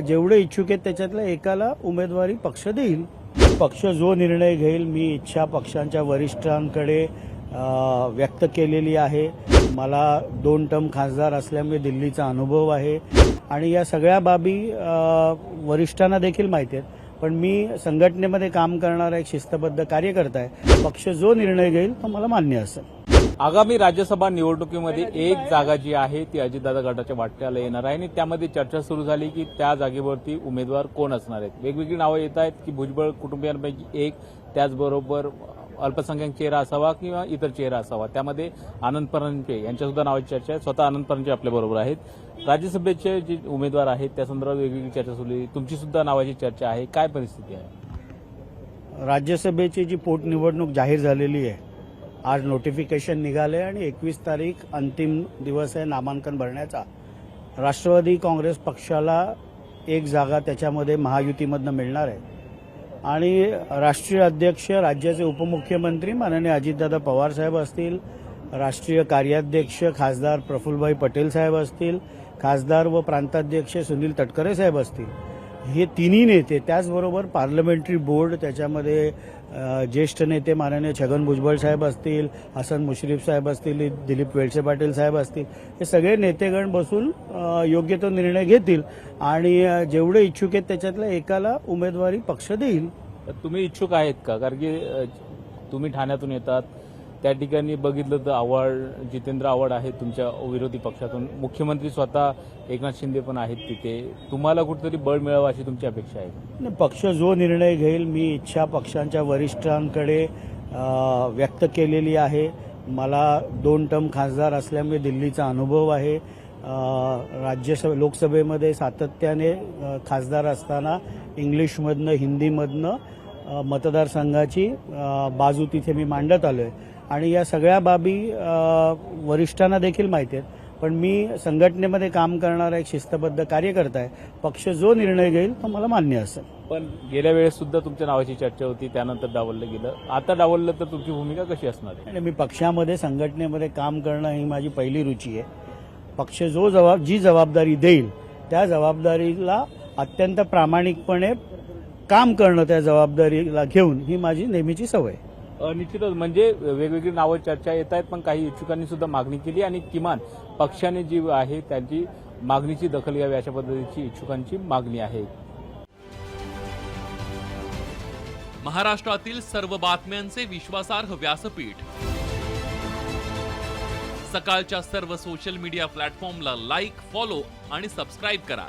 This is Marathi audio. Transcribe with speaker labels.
Speaker 1: जेवढे इच्छुक आहेत त्याच्यातल्या एकाला उमेदवारी पक्ष देईल. पक्ष जो निर्णय घेईल मी इच्छा पक्षांच्या वरिष्ठांकडे व्यक्त केलेली आहे. मला दोन टर्म खासदार असल्यामुळे दिल्लीचा अनुभव आहे. आणि या सगळ्या बाबी वरिष्ठांना देखील माहिती आहेत. पण मी संघटनेमध्ये काम करणारा एक शिस्तबद्ध कार्यकर्ता आहे. पक्ष जो निर्णय घेईल तो मला मान्य असेल.
Speaker 2: आगामी राज्यसभा निवडणुकीमध्ये एक जागा जी आहे ती अजितदादा गटाच्या वाट्याला येणार आहे आणि त्यामध्ये चर्चा सुरू झाली की त्या जागेवरती उमेदवार कोण असणार आहेत? वेगवेगळी नावं येत आहेत की भुजबळ कुटुंबियांपैकी एक त्याचबरोबर अल्पसंख्याक चेहरा असावा किंवा इतर चेहरा असावा त्यामध्ये आनंद परांजपे यांच्यासुद्धा नावाची चर्चा आहे. स्वतः आनंद परांजपे आपल्याबरोबर आहेत. राज्यसभेचे जे उमेदवार आहेत त्या संदर्भात वेगवेगळी चर्चा सुरू आहे. तुमची सुद्धा नावाची चर्चा आहे. काय परिस्थिती आहे?
Speaker 1: राज्यसभेची जी पोटनिवडणूक जाहीर झालेली आहे आज नोटिफिकेशन निघाले आणि एकवीस तारीख अंतिम दिवस आहे नामांकन भरण्याचा. राष्ट्रवादी काँग्रेस पक्षाला एक जागा त्याच्यामध्ये महायुतीमधनं मिळणार आहे. आणि राष्ट्रीय अध्यक्ष राज्याचे उपमुख्यमंत्री माननीय अजितदादा पवार साहेब असतील राष्ट्रीय कार्याध्यक्ष खासदार प्रफुल्लभाई पटेल साहेब असतील खासदार व प्रांताध्यक्ष सुनील तटकरे साहेब असतील. हे तिन्ही नेते त्याचबरोबर पार्लमेंटरी बोर्ड त्याच्यामध्ये ज्येष्ठ नेते माननीय छगन भुजबळ साहेब असतील हसन मुश्रीफ साहेब असतील दिलीप वेळसे पाटील साहेब असतील हे सगळे नेतेगण बसून योग्य तो निर्णय घेतील आणि जेवढे इच्छुक आहेत त्याच्यातल्या एकाला उमेदवारी पक्ष देईल.
Speaker 2: तुम्ही इच्छुक आहेत का? कारण की तुम्ही ठाण्यातून येतात त्या ठिकाणी बघितलं तर आव्हाड जितेंद्र आव्हाड आहेत तुमच्या विरोधी पक्षातून. मुख्यमंत्री स्वतः एकनाथ शिंदे पण आहेत तिथे. तुम्हाला कुठेतरी बळ मिळावं अशी तुमची अपेक्षा आहे?
Speaker 1: पक्ष जो निर्णय घेईल मी इच्छा पक्षांच्या वरिष्ठांकडे व्यक्त केलेली आहे. मला दोन टर्म खासदार असल्यामुळे दिल्लीचा अनुभव आहे. राज्यसभा लोकसभेमध्ये सातत्याने खासदार असताना इंग्लिशमधनं हिंदीमधनं मतदारसंघाची बाजू तिथे मी मांडत आलो आहे आणि या सगळ्या बाबी वरिष्ठांना देखील माहिती आहेत. पण मी संघटनेमध्ये काम करणारा एक शिस्तबद्ध कार्यकर्ता आहे. पक्ष जो निर्णय घेईल तो मला मान्य असेल.
Speaker 2: पण गेल्या वेळेस सुद्धा तुमच्या नावाची चर्चा होती त्यानंतर डावललं गेलं. आता डावललं तर तुमची भूमिका कशी असणार आहे?
Speaker 1: आणि मी पक्षामध्ये संघटनेमध्ये काम करणं ही माझी पहिली रुची आहे. पक्ष जो जबाब जी जबाबदारी देईल त्या जबाबदारीला अत्यंत प्रामाणिकपणे काम करणं त्या जबाबदारीला घेऊन ही माझी नेहमीची सवय.
Speaker 2: निश्चितच. म्हणजे वेगवेगळी नावं चर्चा येत आहेत पण काही इच्छुकांनी सुद्धा मागणी केली आणि किमान पक्षाने जी आहे त्यांची मागणीची दखल घ्यावी अशा पद्धतीची इच्छुकांची मागणी आहे.
Speaker 3: महाराष्ट्रातील सर्व बातम्यांचे विश्वासार्ह व्यासपीठ. सकाळच्या सर्व सोशल मीडिया प्लॅटफॉर्मला लाईक फॉलो आणि सबस्क्राईब करा.